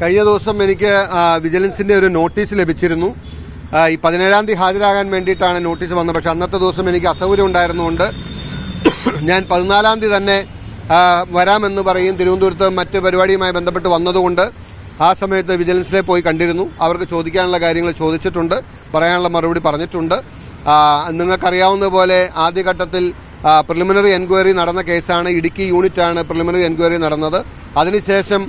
കഴിഞ്ഞ ദിവസം എനിക്ക് വിജിലൻസിന്റെ ഒരു നോട്ടീസ് ലഭിച്ചിരുന്നു. ഈ പതിനേഴാം തീയതി ഹാജരാകാൻ വേണ്ടിയിട്ടാണ് നോട്ടീസ് വന്നത്. പക്ഷെ അന്നത്തെ ദിവസം എനിക്ക് അസൗകര്യം ഉണ്ടായിരുന്നുകൊണ്ട് ഞാൻ പതിനാലാം തീയതി തന്നെ വരാമെന്ന് പറയും തിരുവനന്തപുരത്ത് മറ്റ് പരിപാടിയുമായി ബന്ധപ്പെട്ട് വന്നതുകൊണ്ട് ആ സമയത്ത് വിജിലൻസിലെ പോയി കണ്ടിരുന്നു. അവർക്ക് ചോദിക്കാനുള്ള കാര്യങ്ങൾ ചോദിച്ചിട്ടുണ്ട്. പറയാനുള്ള മറുപടി പറഞ്ഞിട്ടുണ്ട്. നിങ്ങൾക്കറിയാവുന്നതുപോലെ നിങ്ങൾക്കറിയാവുന്ന പോലെ ആദ്യഘട്ടത്തിൽ പ്രിലിമിനറി എൻക്വയറി നടന്ന കേസാണ്. ഇടുക്കി യൂണിറ്റാണ് പ്രിലിമിനറി എൻക്വയറി നടന്നത്. അതിനുശേഷം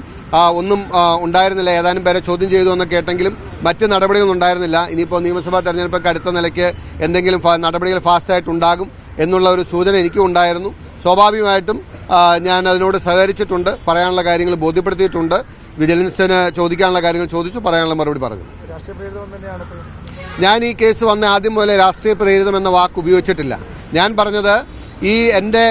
ഒന്നും ഉണ്ടായിരുന്നില്ല. ഏതാനും പേരെ ചോദ്യം ചെയ്തു എന്ന് കേട്ടെങ്കിലും മറ്റ് നടപടികളൊന്നും ഉണ്ടായിരുന്നില്ല. ഇനിയിപ്പോൾ നിയമസഭാ തെരഞ്ഞെടുപ്പൊക്കെ അടുത്ത നിലയ്ക്ക് എന്തെങ്കിലും നടപടികൾ ഫാസ്റ്റായിട്ട് ഉണ്ടാകും എന്നുള്ള ഒരു സൂചന എനിക്കും ഉണ്ടായിരുന്നു. സ്വാഭാവികമായിട്ടും ഞാൻ അതിനോട് സഹകരിച്ചിട്ടുണ്ട് പറയാനുള്ള കാര്യങ്ങൾ ബോധ്യപ്പെടുത്തിയിട്ടുണ്ട്. വിജിലൻസിന് ചോദിക്കാനുള്ള കാര്യങ്ങൾ ചോദിച്ചു പറയാനുള്ള മറുപടി പറഞ്ഞു. ഞാൻ ഈ കേസ് വന്ന ആദ്യം മുതലേ രാഷ്ട്രീയ പ്രേരിതം എന്ന വാക്ക് ഉപയോഗിച്ചിട്ടില്ല. ഞാൻ പറഞ്ഞത് ഈ എന്റെ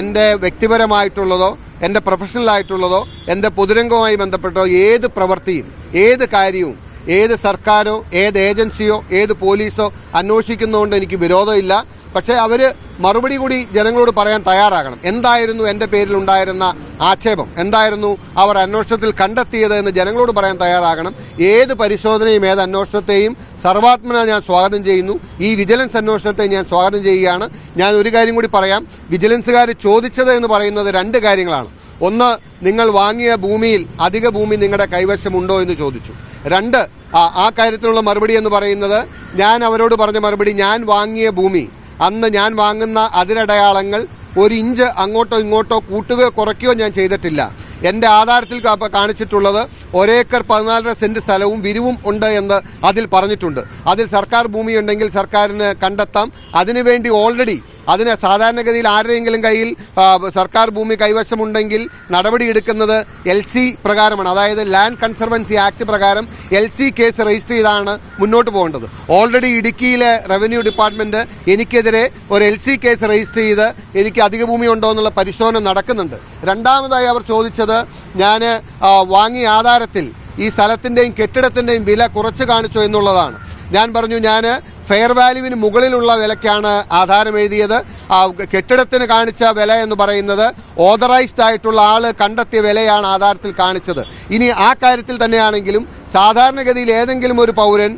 എന്റെ വ്യക്തിപരമായിട്ടുള്ളതോ എന്റെ പ്രൊഫഷണലായിട്ടുള്ളതോ എന്റെ പൊതുരംഗവുമായി ബന്ധപ്പെട്ടോ ഏത് പ്രവൃത്തിയും ഏത് കാര്യവും ഏത് സർക്കാരോ ഏത് ഏജൻസിയോ ഏത് പോലീസോ അന്വേഷിക്കുന്നതുകൊണ്ട് എനിക്ക് വിരോധമില്ല. പക്ഷേ അവർ മറുപടി കൂടി ജനങ്ങളോട് പറയാൻ തയ്യാറാകണം. എന്തായിരുന്നു എന്റെ പേരിൽ ഉണ്ടായിരുന്ന ആക്ഷേപം? എന്തായിരുന്നു അവർ അന്വേഷണത്തിൽ കണ്ടെത്തിയത് എന്ന് ജനങ്ങളോട് പറയാൻ തയ്യാറാകണം. ഏത് പരിശോധനയും ഏത് അന്വേഷണത്തെയും സർവാത്മന ഞാൻ സ്വാഗതം ചെയ്യുന്നു. ഈ വിജിലൻസ് അന്വേഷണത്തെ ഞാൻ സ്വാഗതം ചെയ്യുകയാണ്. ഞാൻ ഒരു കാര്യം കൂടി പറയാം. വിജിലൻസുകാർ ചോദിച്ചത് എന്ന് പറയുന്നത് രണ്ട് കാര്യങ്ങളാണ്. ഒന്ന് നിങ്ങൾ വാങ്ങിയ ഭൂമിയിൽ അധിക ഭൂമി നിങ്ങളുടെ കൈവശമുണ്ടോ എന്ന് ചോദിച്ചു. രണ്ട് ആ കാര്യത്തിലുള്ള മറുപടി എന്ന് പറയുന്നത് ഞാൻ അവരോട് പറഞ്ഞ മറുപടി ഞാൻ വാങ്ങിയ ഭൂമി. അന്ന് ഞാൻ വാങ്ങുന്ന അതിരടയാളങ്ങൾ ഒരു ഇഞ്ച് അങ്ങോട്ടോ ഇങ്ങോട്ടോ കൂട്ടുകയോ കുറയ്ക്കുകയോ ഞാൻ ചെയ്തിട്ടില്ല. എന്റെ ആധാരത്തിൽ കാണിച്ചിട്ടുള്ളത് ഒരേക്കർ പതിനാലര സെന്റ് സ്ഥലവും വിരിവും ഉണ്ട് എന്ന് അതിൽ പറഞ്ഞിട്ടുണ്ട്. അതിൽ സർക്കാർ ഭൂമിയുണ്ടെങ്കിൽ സർക്കാരിന് കണ്ടെത്താം. അതിനുവേണ്ടി ഓൾറെഡി അതിന് സാധാരണഗതിയിൽ ആരുടെയെങ്കിലും കയ്യിൽ സർക്കാർ ഭൂമി കൈവശമുണ്ടെങ്കിൽ നടപടിയെടുക്കുന്നത് എൽ സി പ്രകാരമാണ്. അതായത് ലാൻഡ് കൺസർവൻസി ആക്ട് പ്രകാരം എൽ സി കേസ് രജിസ്റ്റർ ചെയ്താണ് മുന്നോട്ട് പോകേണ്ടത്. ഓൾറെഡി ഇടുക്കിയിലെ റവന്യൂ ഡിപ്പാർട്ട്മെന്റ് എനിക്കെതിരെ ഒരു എൽ സി കേസ് രജിസ്റ്റർ ചെയ്ത് എനിക്ക് അധിക ഭൂമി ഉണ്ടോ എന്നുള്ള പരിശോധന നടക്കുന്നുണ്ട്. രണ്ടാമതായി അവർ ചോദിച്ചത് ഞാൻ വാങ്ങിയ ആധാരത്തിൽ ഈ സ്ഥലത്തിന്റെയും കെട്ടിടത്തിന്റെയും വില കുറച്ച് കാണിച്ചു എന്നുള്ളതാണ്. ഞാൻ പറഞ്ഞു ഞാൻ ഫെയർ വാല്യൂവിന് മുകളിലുള്ള വിലയ്ക്കാണ് ആധാരം എഴുതിയത്. കെട്ടിടത്തിന് കാണിച്ച വില എന്ന് പറയുന്നത് ഓതറൈസ്ഡ് ആയിട്ടുള്ള ആൾ കണ്ടെത്തിയ വിലയാണ് ആധാരത്തിൽ കാണിച്ചത്. ഇനി ആ കാര്യത്തിൽ തന്നെയാണെങ്കിലും സാധാരണഗതിയിൽ ഏതെങ്കിലും ഒരു പൗരൻ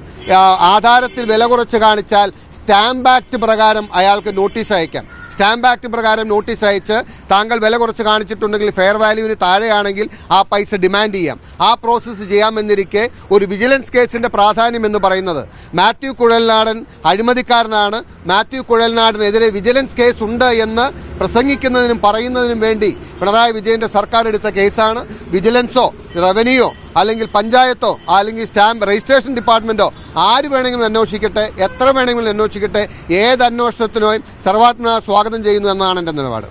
ആധാരത്തിൽ വില കുറച്ച് കാണിച്ചാൽ സ്റ്റാമ്പ് ആക്ട് പ്രകാരം അയാൾക്ക് നോട്ടീസ് അയക്കാം. സ്റ്റാമ്പ് ആക്ട് പ്രകാരം നോട്ടീസ് അയച്ച് താങ്കൾ വില കുറച്ച് കാണിച്ചിട്ടുണ്ടെങ്കിൽ ഫെയർ വാല്യൂവിന് താഴെയാണെങ്കിൽ ആ പൈസ ഡിമാൻഡ് ചെയ്യാം. ആ പ്രോസസ്സ് ചെയ്യാമെന്നിരിക്കെ ഒരു വിജിലൻസ് കേസിന്റെ പ്രാധാന്യം എന്ന് പറയുന്നത്. മാത്യു കുഴൽനാടൻ അഴിമതിക്കാരനാണ്. മാത്യു കുഴൽനാടിനെതിരെ വിജിലൻസ് കേസ് ഉണ്ട് എന്ന് പ്രസംഗിക്കുന്നതിനും പറയുന്നതിനും വേണ്ടി പിണറായി വിജയന്റെ സർക്കാർ എടുത്ത കേസാണ്. വിജിലൻസോ റവന്യൂയോ അല്ലെങ്കിൽ പഞ്ചായത്തോ അല്ലെങ്കിൽ സ്റ്റാമ്പ് രജിസ്ട്രേഷൻ ഡിപ്പാർട്ട്മെന്റോ ആര് വേണമെങ്കിലും അന്വേഷിക്കട്ടെ എത്ര വേണമെങ്കിലും അന്വേഷിക്കട്ടെ ഏത് അന്വേഷണത്തിനോയും സർവാത്മന സ്വാഗതം ചെയ്യുന്നു എന്നാണ് എന്റെ നിലപാട്.